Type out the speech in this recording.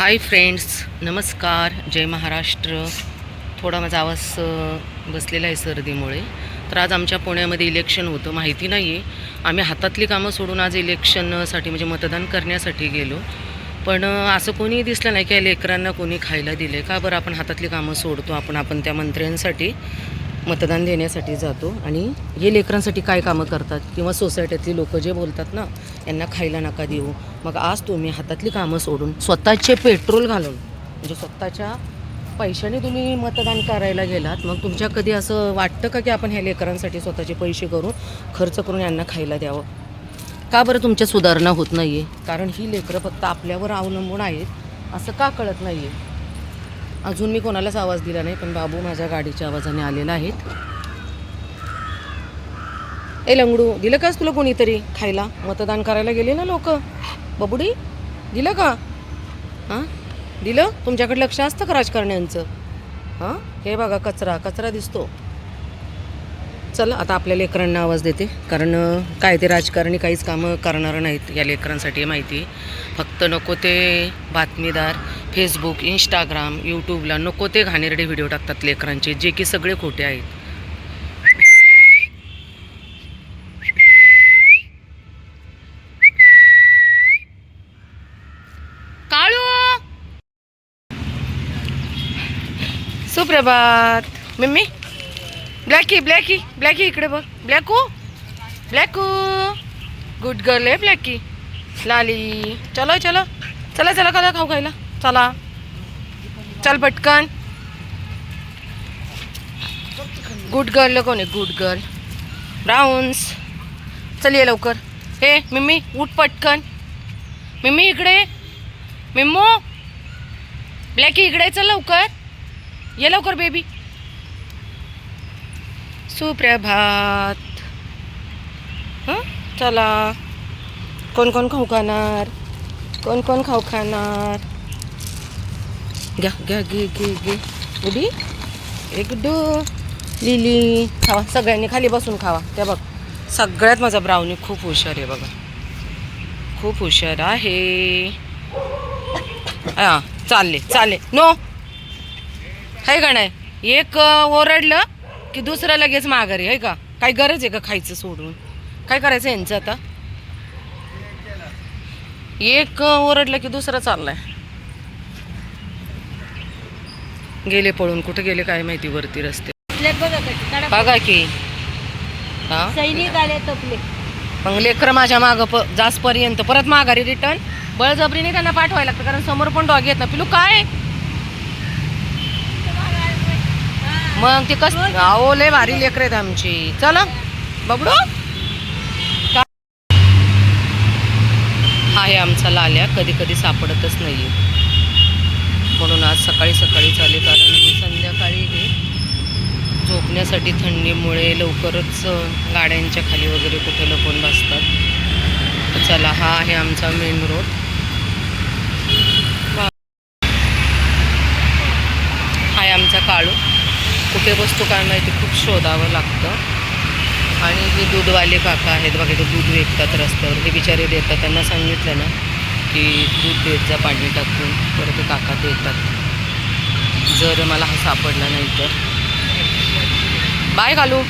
Hi friends नमस्कार जय महाराष्ट्र. थोडा माझा आवाज बसलेला आहे सर्दीमुळे. तर आज आमच्या पुण्यामध्ये इलेक्शन होतं माहिती नाही आहे आम्ही हातातली कामं सोडून आज इलेक्शनसाठी म्हणजे मतदान करण्यासाठी गेलो. पण असं कोणी दिसलं नाही की या लेकरांना कोणी खायला दिले का बरं आपण हातातली कामं सोडतो? आपण आपण त्या मंत्र्यांसाठी. मतदान देण्यासाठी जातो आणि हे लेकरांसाठी काय कामं करतात किंवा सोसायटीतली लोक जे बोलतात ना यांना खायला नका देऊ. मग आज तुम्ही हातातली कामं सोडून स्वतःचे पेट्रोल घालून म्हणजे स्वतःच्या पैशाने तुम्ही मतदान करायला गेलात मग तुमच्या कधी असं वाटतं का की आपण ह्या लेकरांसाठी स्वतःचे पैसे करून खर्च करून यांना खायला द्यावं? का बरं तुमच्या सुधारणा होत नाही आहे कारण ही लेकरं फक्त आपल्यावर अवलंबून आहेत असं का कळत नाही आहे अजून मी कोणालाच आवाज दिला नाही पण बाबू माझ्या गाडीच्या आवाजाने आलेला आहेत. ए लंगडू दिलं काच तुला कोणीतरी खायला? मतदान करायला गेले ना लोक. बबुडी दिलं का? हां? दिलं? तुमच्याकडे लक्ष असतं का राजकारण्यांचं? हां? हे बघा कचरा कचरा दिसतो. चला आता आपल्या लेकरांना आवाज देते. कारण काय ते राजकारणी काहीच कामं करणार नाहीत या लेकरांसाठी माहिती फक्त नको ते बातमीदार फेसबुक इंस्टाग्राम यूट्यूबला नको ते घाणेरडे व्हिडिओ टाकतात लेकरांचे जे की सगळे खोटे आहेत. काळू! सुप्रभात. मम्मी? ब्लॅकी ब्लॅकी ब्लॅकी इकडे बघ. ब्लॅकू ब्लॅकू गुड गर्ल आहे ब्लॅकी लाली. चलो चलो. चला चला कला खाऊ खायला. चला. चल पटकन. गुड गर्ल कोण आहे? गुड गर्ल ब्राऊन्स चल ये लवकर. हे मिम्मी उठ पटकन. मिम्मी इकडे. मिम्मू ब्लॅकी इकडे चल लवकर. ये लवकर बेबी सुप्रभात. हं? चला. कोण कोण खाऊ खाणार? कोण कोण खाऊ खाणार? घ्या घ्या घे घे घे. उडी एक डो लिली खावा. सगळ्यांनी खाली बसून खावा. त्या बघ सगळ्यात माझा ब्राउनी खूप हुशार आहे बघा. खूप हुशार आहे. हां चालले चालले. नो. आहे का नाही? एक ओरडलं. की दुसरं लगेच माघारी आहे का? काही गरज आहे का खायचं सोडून? काय करायचं यांचं आता? एक ओरडलं की दुसरं चाललंय. गेले पळून कुठे गेले काय माहिती वरती रस्ते. बघा की. हा? सैनिक आले तपले मग लेकरं माझ्या मागं प जासपर्यंत परत माघारी रिटर्न बळजबरीने त्यांना पाठवायला लागतं कारण समोर पण डॉग येत ना पिलू काय? मग ते कस अहो लय भारी लेकर आहेत आमची. चला बबडू. हा आहे आमचा लाल्या कधी कधी सापडतच नाही म्हणून आज सकाळी सकाळी चाले कारण मी संध्याकाळी हे झोपण्यासाठी थंडीमुळे लवकरच गाड्यांच्या खाली वगैरे कुठे लपून बसतात. चला हा आहे आमचा मेन रोड हा आहे आमचा काळू. कुठे बसतो काय माहिती खूप शोधावं लागतं. आणि जे दूधवाले काका आहेत बघा ते दूध विकतात रस्त्यावर. ते बिचारे देतात. त्यांना सांगितलं ना की दूध देत जा पाणी टाकून. परत ते काका देतात. जर मला हा सापडला नाही तर बाय घालू